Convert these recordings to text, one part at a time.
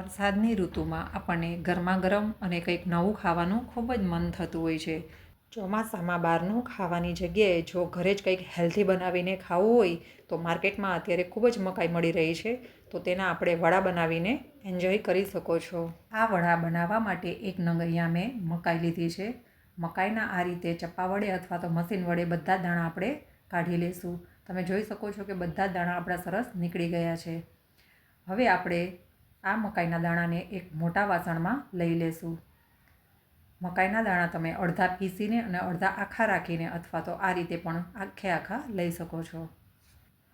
વરસાદની ઋતુમાં આપણને ગરમા ગરમ અને કંઈક નવું ખાવાનું ખૂબ જ મન થતું હોય છે. ચોમાસામાં બહારનું ખાવાની જગ્યાએ જો ઘરે જ કંઈક હેલ્ધી બનાવીને ખાવું હોય, તો માર્કેટમાં અત્યારે ખૂબ જ મકાઈ મળી રહી છે. તો તેના આપણે વડા બનાવીને એન્જોય કરી શકો છો. આ વડા બનાવવા માટે એક નંગ મેં મકાઈ લીધી છે. મકાઈના આ રીતે ચપ્પા વડે અથવા તો મશીન વડે બધા દાણા આપણે કાઢી લઈશું તમે જોઈ શકો છો કે બધા દાણા આપણા સરસ નીકળી ગયા છે. હવે આપણે આ મકાઈના દાણાને એક મોટા વાસણમાં લઈ લેશું. મકાઈના દાણા તમે અડધા પીસીને અને અડધા આખા રાખીને અથવા તો આ રીતે પણ આખે આખા લઈ શકો છો.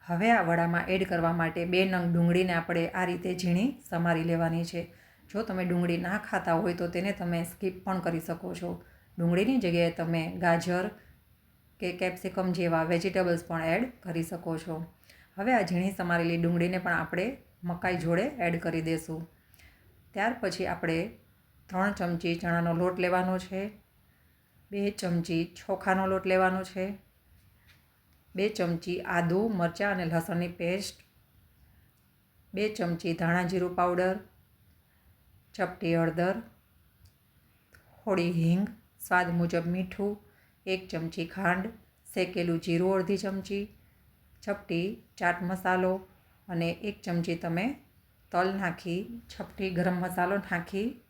હવે આ વડામાં એડ કરવા માટે બે નંગ ડુંગળીને આપણે આ રીતે ઝીણી સમારી લેવાની છે. જો તમે ડુંગળી ના ખાતા હોય તો તેને તમે સ્કીપ પણ કરી શકો છો. ડુંગળીની જગ્યાએ તમે ગાજર કે કેપ્સિકમ જેવા વેજીટેબલ્સ પણ એડ કરી શકો છો. હવે આ ઝીણી સમારેલી ડુંગળીને પણ આપણે મકાઈ જોડે એડ કરી દઈશું ત્યાર પછી આપણે ત્રણ ચમચી ચણાનો લોટ લેવાનો છે. બે ચમચી ચોખાનો લોટ લેવાનો છે. બે ચમચી આદું, મરચાં અને લસણની પેસ્ટ. બે ચમચી ધાણા જીરું પાવડર. ચપટી હળદર. થોડી હિંગ, સ્વાદ મુજબ મીઠું. એક ચમચી ખાંડ. શેકેલું જીરું અડધી ચમચી. ચપટી ચાટ મસાલો. અને એક ચમચી તમે તલ નાખી, છપટી ગરમ મસાલો નાખી,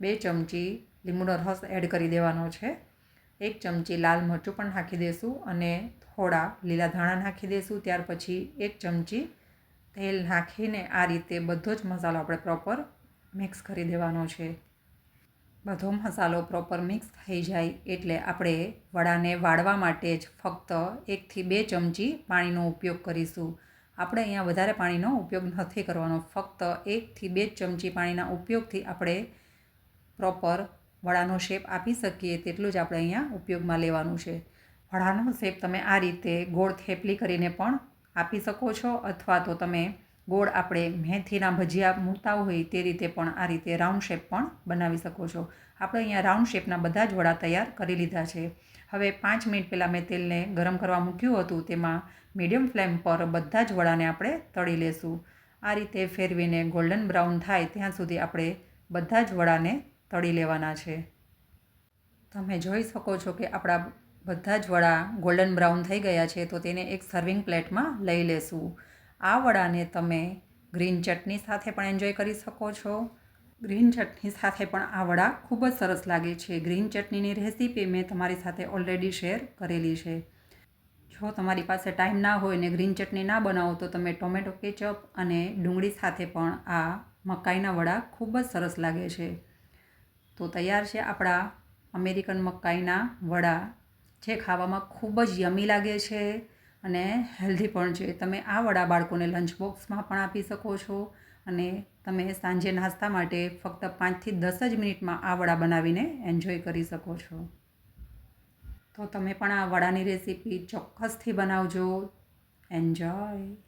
બે ચમચી લીંબુનો રસ એડ કરી દેવાનો છે. એક ચમચી લાલ મરચું પણ નાખી દઈશું અને થોડા લીલા ધાણા નાખી દઈશું ત્યાર પછી એક ચમચી તેલ નાખીને આ રીતે બધો જ મસાલો આપણે પ્રોપર મિક્સ કરી દેવાનો છે. બધો મસાલો પ્રોપર મિક્સ થઈ જાય એટલે આપણે વડાને વાળવા માટે જ ફક્ત એકથી બે ચમચી પાણીનો ઉપયોગ કરીશું. આપણે અહીંયા વધારે પાણીનો ઉપયોગ નથી કરવાનો. ફક્ત એકથી બે ચમચી પાણીના ઉપયોગથી આપણે પ્રોપર વડાનો શેપ આપી શકીએ તેટલું જ આપણે અહીંયા ઉપયોગમાં લેવાનું છે. વડાનો શેપ તમે આ રીતે ગોળ થેપલી કરીને પણ આપી શકો છો અથવા તો તમે ગોળ આપણે મેથીના ભજીયા મૂકતા હોય તે રીતે પણ આ રીતે રાઉન્ડ શેપ પણ બનાવી શકો છો. આપણે અહીંયા રાઉન્ડ શેપના બધા જ વડા તૈયાર કરી લીધા છે. હવે પાંચ મિનિટ પહેલાં મેં તેલને ગરમ કરવા મૂક્યું હતું, તેમાં મીડિયમ ફ્લેમ પર બધા જ વડાને આપણે તળી લેશું. આ રીતે ફેરવીને ગોલ્ડન બ્રાઉન થાય ત્યાં સુધી આપણે બધા જ વડાને તળી લેવાના છે. તમે જોઈ શકો છો કે આપણા બધા જ વડા ગોલ્ડન બ્રાઉન થઈ ગયા છે, તો તેને એક સર્વિંગ પ્લેટમાં લઈ લેશું. આ વડાને તમે ગ્રીન ચટણી સાથે પણ એન્જોય કરી શકો છો. ગ્રીન ચટણી સાથે પણ આ વડા ખૂબ જ સરસ લાગે છે. ગ્રીન ચટણીની રેસીપી મેં તમારી સાથે ઓલરેડી શેર કરેલી છે. જો તમારી પાસે ટાઈમ ના હોય ને ગ્રીન ચટણી ના બનાવો તો તમે ટોમેટો કેચઅપ અને ડુંગળી સાથે પણ આ મકાઈના વડા ખૂબ જ સરસ લાગે છે. તો તૈયાર છે આપણા અમેરિકન મકાઈના વડા. જે ખાવામાં ખૂબ જ યમી લાગે છે. અને હેલ્ધી પણ છે. તમે આ વડા બાળકોને લંચ બોક્સમાં પણ આપી શકો છો અને તમે સાંજે નાસ્તા માટે ફક્ત પાંચથી દસ જ મિનિટમાં આ વડા બનાવીને એન્જોય કરી શકો છો. તો તમે પણ આ વડાની રેસીપી ચોક્કસથી બનાવજો. એન્જોય